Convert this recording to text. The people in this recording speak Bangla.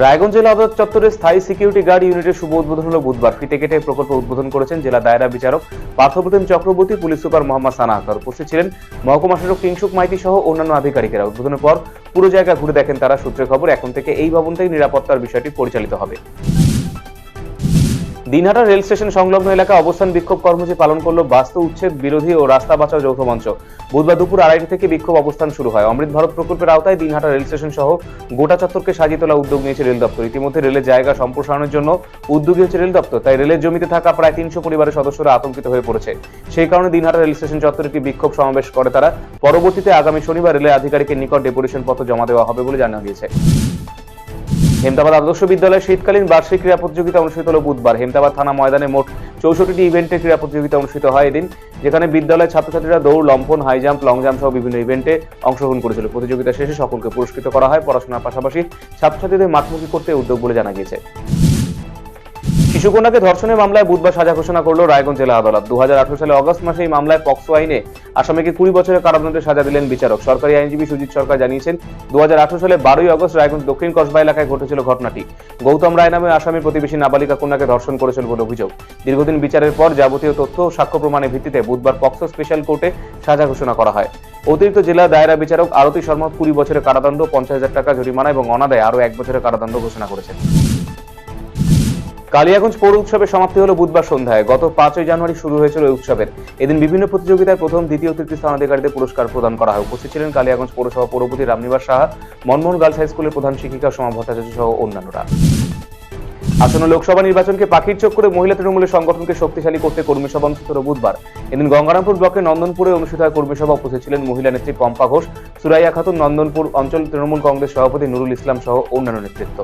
রায়গঞ্জ জেলা আদালত চত্বরে স্থায়ী সিকিউরিটি গার্ড ইউনিটের শুভ উদ্বোধন হল বুধবার। ফিতে কেটে প্রকল্প উদ্বোধন করেছেন জেলা দায়রা বিচারক পার্থপ্রতিম চক্রবর্তী, পুলিশ সুপার মোহাম্মদ সানা আক্তার। উপস্থিত ছিলেন মহকুমা শাসক কিংসুক মাইতি সহ অন্যান্য আধিকারিকেরা। উদ্বোধনের পর পুরো জায়গা ঘুরে দেখেন তারা। সূত্রে খবর, এখন থেকে এই ভবন থেকে নিরাপত্তার বিষয়টি পরিচালিত হবে। দিনহাটা রেল স্টেশন সংলগ্ন এলাকা অবস্থান বিক্ষোভ কর্মসূচি পালন করল বাস্তু উচ্ছেদ বিরোধী ও রাস্তা বাঁচাও যৌথ মঞ্চ। বুধবার দুপুর আড়াইটা থেকে বিক্ষোভ অবস্থান শুরু হয়। অমৃত ভারত প্রকল্পের আওতায় দিনহাটা রেল স্টেশন সহ গোটা চত্বরকে সাজিয়ে তোলা উদ্যোগ নিয়েছে রেল দপ্তর। ইতিমধ্যে রেলের জায়গা সম্প্রসারণের জন্য উদ্যোগী হচ্ছে রেল দপ্তর। তাই রেলের জমিতে থাকা প্রায় তিনশো পরিবারের সদস্যরা আতঙ্কিত হয়ে পড়েছে। সেই কারণে দিনহাটা রেল স্টেশন চত্বরে একটি বিক্ষোভ সমাবেশ করে তারা। পরবর্তীতে আগামী শনিবার রেলের আধিকারিকের নিকট ডেপুটেশন পত্র জমা দেওয়া হবে বলে জানা গিয়েছে। হেমতাবাদ আদর্শ বিদ্যালয়ে শীতকালীন বার্ষিক ক্রীড়া প্রতিযোগিতা অনুষ্ঠিত হল বুধবার। হেমদাবাদ থানা ময়দানে মোট চৌষট্টিটি ইভেন্টে ক্রীড়া প্রতিযোগিতা অনুষ্ঠিত হয় এদিন, যেখানে বিদ্যালয়ের ছাত্রছাত্রীরা দৌড় লম্পন হাই জাম্প লং জাম্প সহ বিভিন্ন ইভেন্টে অংশগ্রহণ করেছিল। প্রতিযোগিতা শেষে সকলকে পুরস্কৃত করা হয় পড়াশোনার পাশাপাশি ছাত্রছাত্রীদের মাঠমুখী করতে উদ্যোগ বলে জানা গিয়েছে। শিশুকন্যাকে ধর্ষণের মামলায় বুধবার সাজা ঘোষণা করল রায়গঞ্জ জেলা আদালত। দুহাজার আঠারো সালে অগস্ট মাসে এই মামলায় পক্সো আইনে আসামিকে কুড়ি বছরের কারাদণ্ডের সাজা দিলেন বিচারক। সরকারি আইনজীবী সুজিত সরকার জানিয়েছেন দু সালে বারোই অগস্ট রায়গঞ্জ দক্ষিণ কসবা এলাকায় ঘটেছিল ঘটনাটি। গৌতম রায় নামে আসামি প্রতিবেশী নাবালিকা কন্যাকে ধর্ষণ করেছিল বলে অভিযোগ। দীর্ঘদিন বিচারের পর যাবতীয় তথ্য ও সাক্ষ্য প্রমাণের ভিত্তিতে বুধবার পক্সো স্পেশাল কোর্টে সাজা ঘোষণা করা হয়। অতিরিক্ত জেলা দায়রা বিচারক আরতি শর্মা কুড়ি বছরের কারাদণ্ড, পঞ্চাশ হাজার টাকা জরিমানা এবং অনাদায় আরও এক বছরের কারাদণ্ড ঘোষণা করেছেন। কালিয়াগঞ্জ পৌর উৎসবের সমাপ্তি হলো বুধবার সন্ধ্যায়। গত পাঁচই জানুয়ারি শুরু হয়েছিল এই উৎসবের। এদিন বিভিন্ন প্রতিযোগিতায় প্রথম, দ্বিতীয় তৃতীয় স্থানাধিকারীদের পুরস্কার প্রদান করা হয়। উপস্থিত ছিলেন কালিয়াগঞ্জ পৌরসভা পৌরপতি রামনিবাস সাহা, মনমোহন গার্লস হাই স্কুলের প্রধান শিক্ষিকা সমাজ ভট্টাচার্য সহ অন্যান্যরা। আসন্ন লোকসভা নির্বাচনকে পাখির চোখ করে মহিলা তৃণমূলের সংগঠনকে শক্তিশালী করতে কর্মী সভা অনুষ্ঠিত বুধবার। এদিন গঙ্গারামপুর ব্লকের নন্দনপুরে অনুষ্ঠিত হয় কর্মী সভা। উপস্থিত ছিলেন মহিলা নেত্রী পম্পা ঘোষ, সুরাইয়া খাতুন, নন্দনপুর অঞ্চল তৃণমূল কংগ্রেস সভাপতি নুরুল ইসলাম সহ অন্যান্য নেতৃত্ব।